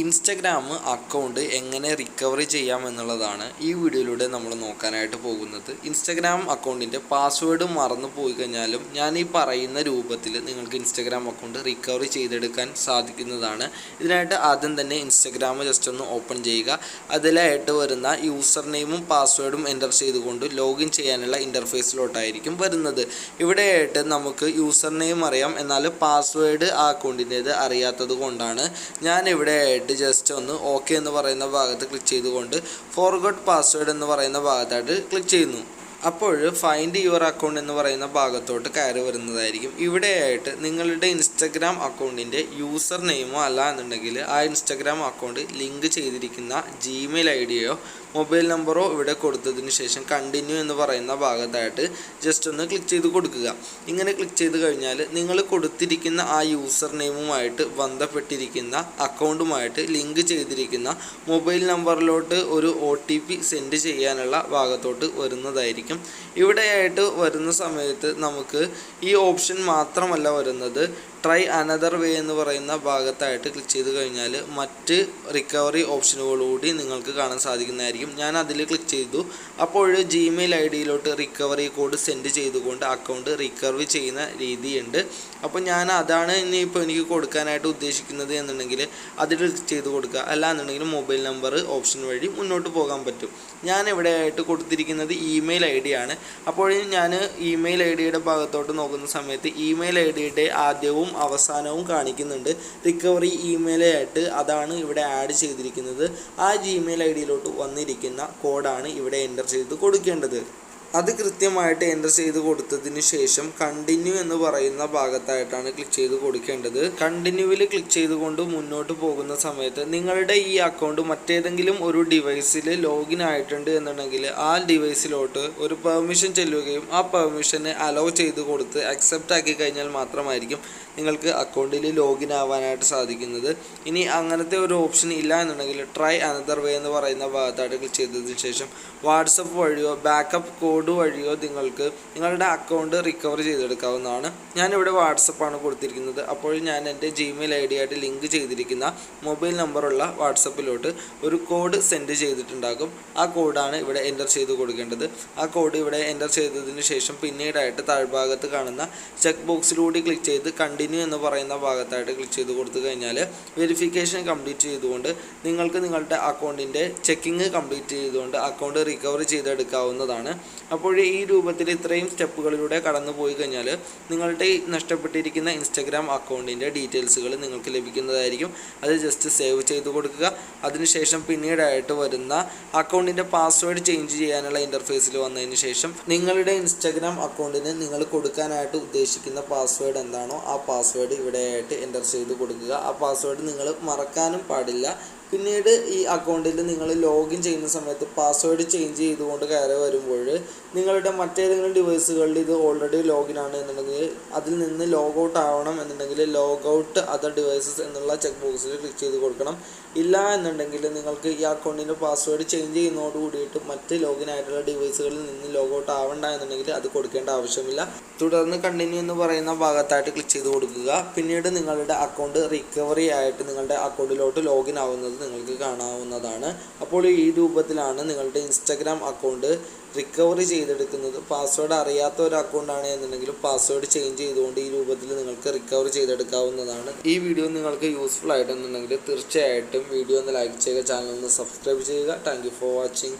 Instagram account എങ്ങനെ recovery ചെയ്യാം എന്നുള്ളതാണ് ഈ വീഡിയോയിലൂടെ നമ്മൾ നോക്കാനായിട്ട് പോകുന്നത്. ഇൻസ്റ്റഗ്രാം അക്കൗണ്ടിന്റെ പാസ്വേഡ് മറന്നു പോയി കഴിഞ്ഞാലും ഞാൻ ഈ പറയുന്ന രൂപത്തിൽ നിങ്ങൾക്ക് ഇൻസ്റ്റഗ്രാം അക്കൗണ്ട് റിക്കവറി ചെയ്തെടുക്കാൻ സാധിക്കുന്നതാണ്. ഇതിനായിട്ട് ആദ്യം തന്നെ ഇൻസ്റ്റഗ്രാം ജസ്റ്റ് ഒന്ന് ഓപ്പൺ ചെയ്യുക. അതിലായിട്ട് വരുന്ന യൂസർ നെയിമും പാസ്വേഡും എന്റർ ചെയ്തുകൊണ്ട് ലോഗിൻ ചെയ്യാനുള്ള ഇന്റർഫേസിലോട്ടായിരിക്കും വരുന്നത്. ഇവിടെയായിട്ട് നമുക്ക് യൂസർ നെയിം അറിയാം. എന്നാൽ പാസ്വേഡ് ആ അക്കൗണ്ടിന്റേത് അറിയാത്തത് കൊണ്ടാണ് ഞാൻ ഇവിടെ ആയിട്ട് ജസ്റ്റ് ഒന്ന് ഓക്കെ എന്ന് പറയുന്ന ഭാഗത്ത് ക്ലിക്ക് ചെയ്തുകൊണ്ട് ഫോർഗോട്ട് പാസ്വേഡ് എന്ന് പറയുന്ന ഭാഗത്തായിട്ട് ക്ലിക്ക് ചെയ്യുന്നു. അപ്പോൾ ഫൈൻഡ് യുവർ അക്കൗണ്ട് എന്ന് പറയുന്ന ഭാഗത്തോട്ട് കയറി വരുന്നതായിരിക്കും. ഇവിടെയായിട്ട് നിങ്ങളുടെ ഇൻസ്റ്റഗ്രാം അക്കൗണ്ടിന്റെ യൂസർ നെയിമോ അല്ല എന്നുണ്ടെങ്കിൽ ആ ഇൻസ്റ്റഗ്രാം അക്കൗണ്ട് ലിങ്ക് ചെയ്തിരിക്കുന്ന ജിമെയിൽ ഐ ഡിയോ മൊബൈൽ നമ്പറോ ഇവിടെ കൊടുത്തതിന് ശേഷം കണ്ടിന്യൂ എന്ന് പറയുന്ന ഭാഗത്തായിട്ട് ജസ്റ്റ് ഒന്ന് ക്ലിക്ക് ചെയ്ത് കൊടുക്കുക. ഇങ്ങനെ ക്ലിക്ക് ചെയ്ത് കഴിഞ്ഞാൽ നിങ്ങൾ കൊടുത്തിരിക്കുന്ന ആ യൂസർ നെയിമുമായിട്ട് ബന്ധപ്പെട്ടിരിക്കുന്ന അക്കൗണ്ടുമായിട്ട് ലിങ്ക് ചെയ്തിരിക്കുന്ന മൊബൈൽ നമ്പറിലോട്ട് ഒരു ഒ സെൻഡ് ചെയ്യാനുള്ള ഭാഗത്തോട്ട് വരുന്നതായിരിക്കും. ഇവിടെയായിട്ട് വരുന്ന സമയത്ത് നമുക്ക് ഈ ഓപ്ഷൻ മാത്രമല്ല വരുന്നത്. ട്രൈ അനദർ വേ എന്ന് പറയുന്ന ഭാഗത്തായിട്ട് ക്ലിക്ക് ചെയ്ത് കഴിഞ്ഞാൽ മറ്റ് റിക്കവറി ഓപ്ഷനുകളുകൂടി നിങ്ങൾക്ക് കാണാൻ സാധിക്കുന്നതായിരിക്കും. ഞാൻ അതിൽ ക്ലിക്ക് ചെയ്തു. അപ്പോൾ ജിമെയിൽ ഐ ഡിയിലോട്ട് റിക്കവറി കോഡ് സെൻഡ് ചെയ്തുകൊണ്ട് അക്കൗണ്ട് റിക്കവറി ചെയ്യുന്ന രീതിയുണ്ട്. അപ്പോൾ ഞാൻ അതാണ് ഇനിയിപ്പോൾ എനിക്ക് കൊടുക്കാനായിട്ട് ഉദ്ദേശിക്കുന്നത് എന്നുണ്ടെങ്കിൽ അതിൽ ക്ലിക്ക് ചെയ്ത് കൊടുക്കുക. അല്ല എന്നുണ്ടെങ്കിൽ മൊബൈൽ നമ്പർ ഓപ്ഷൻ വഴി മുന്നോട്ട് പോകാൻ പറ്റും. ഞാൻ ഇവിടെ ആയിട്ട് കൊടുത്തിരിക്കുന്നത് ഇമെയിൽ ഐ ഡിയാണ് അപ്പോൾ ഞാൻ ഇമെയിൽ ഐ ഡിയുടെ ഭാഗത്തോട്ട് നോക്കുന്ന സമയത്ത് ഇമെയിൽ ഐ ഡിയുടെ ആദ്യവും അവസാനവും കാണിക്കുന്നുണ്ട്. റിക്കവറി ഇമെയിൽ ആയിട്ട് അതാണ് ഇവിടെ ആഡ് ചെയ്തിരിക്കുന്നത്. ആ ജിമെയിൽ ഐ ഡിയിലോട്ട് വന്നിരിക്കുന്ന കോഡാണ് ഇവിടെ എന്റർ ചെയ്ത് കൊടുക്കേണ്ടത്. അത് കൃത്യമായിട്ട് എന്റർ ചെയ്ത് കൊടുത്തതിന് ശേഷം കണ്ടിന്യൂ എന്ന് പറയുന്ന ഭാഗത്തായിട്ടാണ് ക്ലിക്ക് ചെയ്ത് കൊടുക്കേണ്ടത്. കണ്ടിന്യൂവിൽ ക്ലിക്ക് ചെയ്തുകൊണ്ട് മുന്നോട്ട് പോകുന്ന സമയത്ത് നിങ്ങളുടെ ഈ അക്കൗണ്ട് മറ്റേതെങ്കിലും ഒരു ഡിവൈസിൽ ലോഗിൻ ആയിട്ടുണ്ട് എന്നുണ്ടെങ്കിൽ ആ ഡിവൈസിലോട്ട് ഒരു പെർമിഷൻ ചെല്ലുകയും ആ പെർമിഷന് അലോ ചെയ്ത് കൊടുത്ത് അക്സെപ്റ്റ് ആക്കി കഴിഞ്ഞാൽ മാത്രമായിരിക്കും നിങ്ങൾക്ക് അക്കൗണ്ടിൽ ലോഗിൻ ആവാനായിട്ട് സാധിക്കുന്നത്. ഇനി അങ്ങനത്തെ ഒരു ഓപ്ഷൻ ഇല്ല എന്നുണ്ടെങ്കിൽ ട്രൈ അനദർ വേ എന്ന് പറയുന്ന ഭാഗത്തായിട്ട് ക്ലിക്ക് ചെയ്തതിന് ശേഷം വാട്സപ്പ് വഴിയോ ബാക്കപ്പ് കോഡ് വഴിയോ നിങ്ങൾക്ക് നിങ്ങളുടെ അക്കൗണ്ട് റിക്കവർ ചെയ്തെടുക്കാവുന്നതാണ്. ഞാനിവിടെ വാട്സപ്പാണ് കൊടുത്തിരിക്കുന്നത്. അപ്പോൾ ഞാൻ എന്റെ ജിമെയിൽ ഐ ഡി ആയിട്ട് ലിങ്ക് ചെയ്തിരിക്കുന്ന മൊബൈൽ നമ്പറുള്ള വാട്സപ്പിലോട്ട് ഒരു കോഡ് സെൻഡ് ചെയ്തിട്ടുണ്ടാകും. ആ കോഡാണ് ഇവിടെ എന്റർ ചെയ്ത് കൊടുക്കേണ്ടത്. ആ കോഡ് ഇവിടെ എന്റർ ചെയ്തതിന് ശേഷം പിന്നീടായിട്ട് താഴ്ഭാഗത്ത് കാണുന്ന ചെക്ക് ബോക്സിലൂടെ ക്ലിക്ക് ചെയ്ത് കണ്ടിന്യൂ എന്ന് പറയുന്ന ഭാഗത്തായിട്ട് ക്ലിക്ക് ചെയ്ത് കൊടുത്തു കഴിഞ്ഞാൽ വെരിഫിക്കേഷൻ കംപ്ലീറ്റ് ചെയ്തുകൊണ്ട് നിങ്ങൾക്ക് നിങ്ങളുടെ അക്കൗണ്ടിന്റെ ചെക്കിങ് കംപ്ലീറ്റ് ചെയ്തുകൊണ്ട് അക്കൗണ്ട് റിക്കവർ ചെയ്തെടുക്കാവുന്നതാണ്. അപ്പോൾ ഈ രൂപത്തിൽ ഇത്രയും സ്റ്റെപ്പുകളിലൂടെ കടന്നു പോയി കഴിഞ്ഞാൽ നിങ്ങളുടെ നഷ്ടപ്പെട്ടിരിക്കുന്ന ഇൻസ്റ്റഗ്രാം അക്കൗണ്ടിന്റെ ഡീറ്റെയിൽസുകൾ നിങ്ങൾക്ക് ലഭിക്കുന്നതായിരിക്കും. അത് ജസ്റ്റ് സേവ് ചെയ്ത് കൊടുക്കുക. അതിനുശേഷം പിന്നീടായിട്ട് വരുന്ന അക്കൗണ്ടിന്റെ പാസ്വേഡ് ചേഞ്ച് ചെയ്യാനുള്ള ഇന്റർഫേസിൽ വന്നതിന് ശേഷം നിങ്ങളുടെ ഇൻസ്റ്റഗ്രാം അക്കൗണ്ടിന് നിങ്ങൾ കൊടുക്കാനായിട്ട് ഉദ്ദേശിക്കുന്ന പാസ്വേഡ് എന്താണോ ആ പാസ്വേഡ് ഇവിടെയായിട്ട് എന്റർ ചെയ്ത് കൊടുക്കുക. ആ പാസ്വേഡ് നിങ്ങൾ മറക്കാനും പാടില്ല. പിന്നീട് ഈ അക്കൗണ്ടിൽ നിങ്ങൾ ലോഗിൻ ചെയ്യുന്ന സമയത്ത് പാസ്വേഡ് ചേഞ്ച് ചെയ്തുകൊണ്ട് കയറി വരുമ്പോൾ നിങ്ങളുടെ മറ്റേതെങ്കിലും ഡിവൈസുകളിൽ ഇത് ഓൾറെഡി ലോഗിൻ ആണ് എന്നുണ്ടെങ്കിൽ അതിൽ നിന്ന് ലോഗ് ഔട്ട് ആവണം എന്നുണ്ടെങ്കിൽ ലോഗ് ഔട്ട് അതർ ഡിവൈസസ് എന്നുള്ള ചെക്ക് ബോക്സിൽ ക്ലിക്ക് ചെയ്ത് കൊടുക്കണം. ഇല്ല എന്നുണ്ടെങ്കിൽ നിങ്ങൾക്ക് ഈ അക്കൗണ്ടിന്റെ പാസ്വേഡ് ചേഞ്ച് ചെയ്യുന്നതോട് കൂടിയിട്ട് മറ്റ് ലോഗിൻ ആയിട്ടുള്ള ഡിവൈസുകളിൽ നിന്ന് ലോഗ് ഔട്ട് ആവണ്ട എന്നുണ്ടെങ്കിൽ അത് കൊടുക്കേണ്ട ആവശ്യമില്ല. തുടർന്ന് കണ്ടിന്യൂ എന്ന് പറയുന്ന ഭാഗത്തായിട്ട് ക്ലിക്ക് ചെയ്ത് കൊടുക്കുക. പിന്നീട് നിങ്ങളുടെ അക്കൗണ്ട് റിക്കവറി ആയിട്ട് നിങ്ങളുടെ അക്കൗണ്ടിലോട്ട് ലോഗിൻ ആവുന്നത് നിങ്ങൾക്ക് കാണാവുന്നതാണ്. അപ്പോൾ ഈ രൂപത്തിലാണ് നിങ്ങളുടെ ഇൻസ്റ്റഗ്രാം അക്കൗണ്ട് റിക്കവറി ചെയ്തെടുക്കുന്നത്. പാസ്വേഡ് അറിയാത്ത ഒരു അക്കൗണ്ട് ആണ് എന്നുണ്ടെങ്കിൽ പാസ്വേഡ് ചേഞ്ച് ചെയ്തുകൊണ്ട് ഈ രൂപത്തിൽ നിങ്ങൾക്ക് റിക്കവർ ചെയ്തെടുക്കാവുന്നതാണ്. ഈ വീഡിയോ നിങ്ങൾക്ക് യൂസ്ഫുൾ ആയിട്ടുണ്ടെന്നുണ്ടെങ്കിൽ തീർച്ചയായിട്ടും വീഡിയോ ഒന്ന് ലൈക്ക് ചെയ്യുക ചാനൽ ഒന്ന് സബ്സ്ക്രൈബ് ചെയ്യുക. Thank for watching